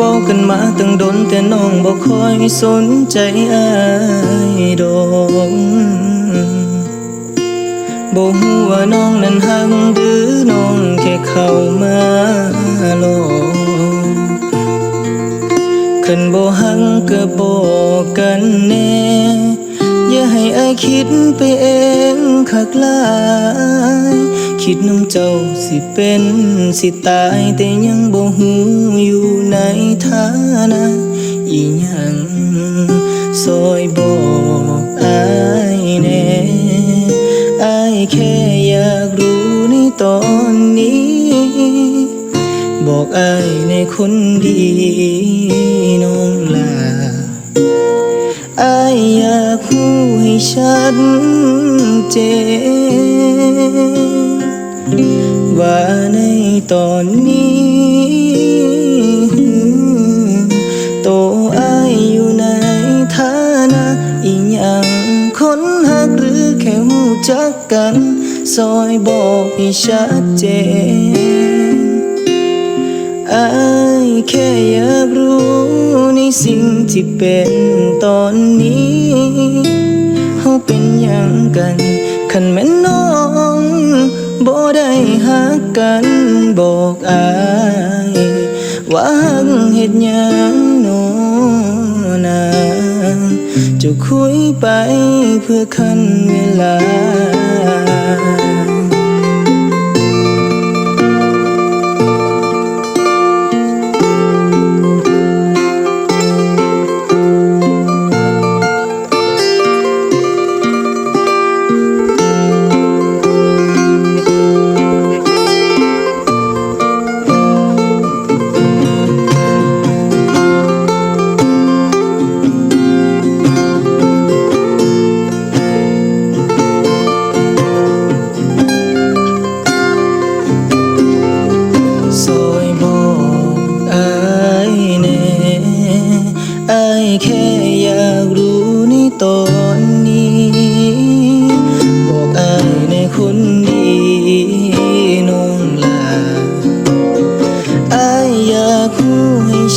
ว้ากันมาตั้งดนแต่น้องบ่ค่อยสนใจอายดอกบ่ฮู้ว่าน้องนั้นหักหรือน้องแค่เข้ามา คันบ่หักก็บอกกันแน่ อย่าให้อายคิดไปเองคักลายคิดน้ำเจ้าสิเป็นสิตายแต่ยังบ่ฮู้อยู่ในฐานะอีหยังซอยบอกอายแน่อายแค่ อกอายในคนดีน้องลาอายอยากพูดให้ชัดเจนว่าในตอนนี้โตอายอยู่ในฐานะอีหยังคนหักหรือแค่หูจักกัน ซอยบอกให้ชัดเจน อายแค่อยากรู้ในสิ่งที่เป็นตอนนี้เฮาเป็นหยังกันคันแม่นน้องบ่ได้หักกันบอกอายว่าหักเฮ็ดหยังโนนาจะคุยไปเพื่อคันเวลา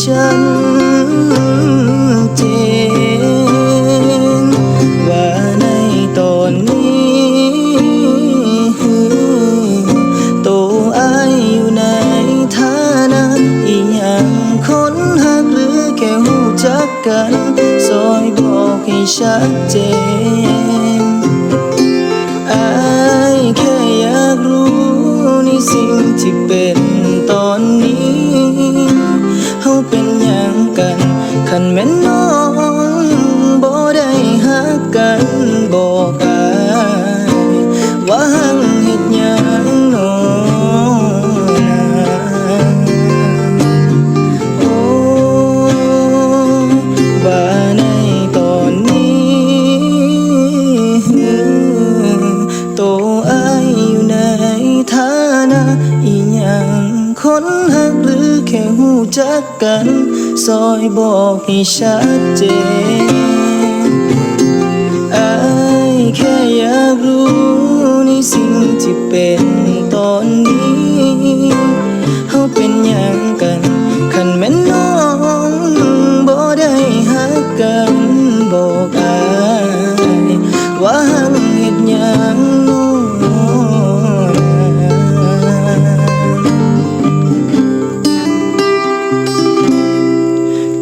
ฉันเจนว่าในตอนนี้โตอายอยู่ในฐานะอีหยังคนหักหรือแค่หูจักกัน ซอยบอกให้ชัดเจน คนหักหรือแค่หูจักกัน ซอยบอกให้ชัดเจนอายแค่อยากรู้ในสิ่งที่เป็น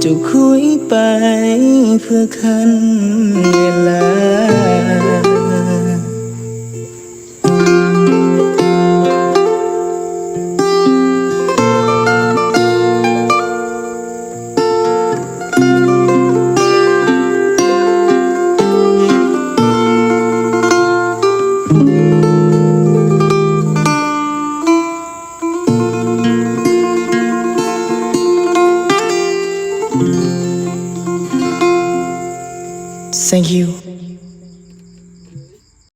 จะคุยไปเพื่อคันเวลา Thank you.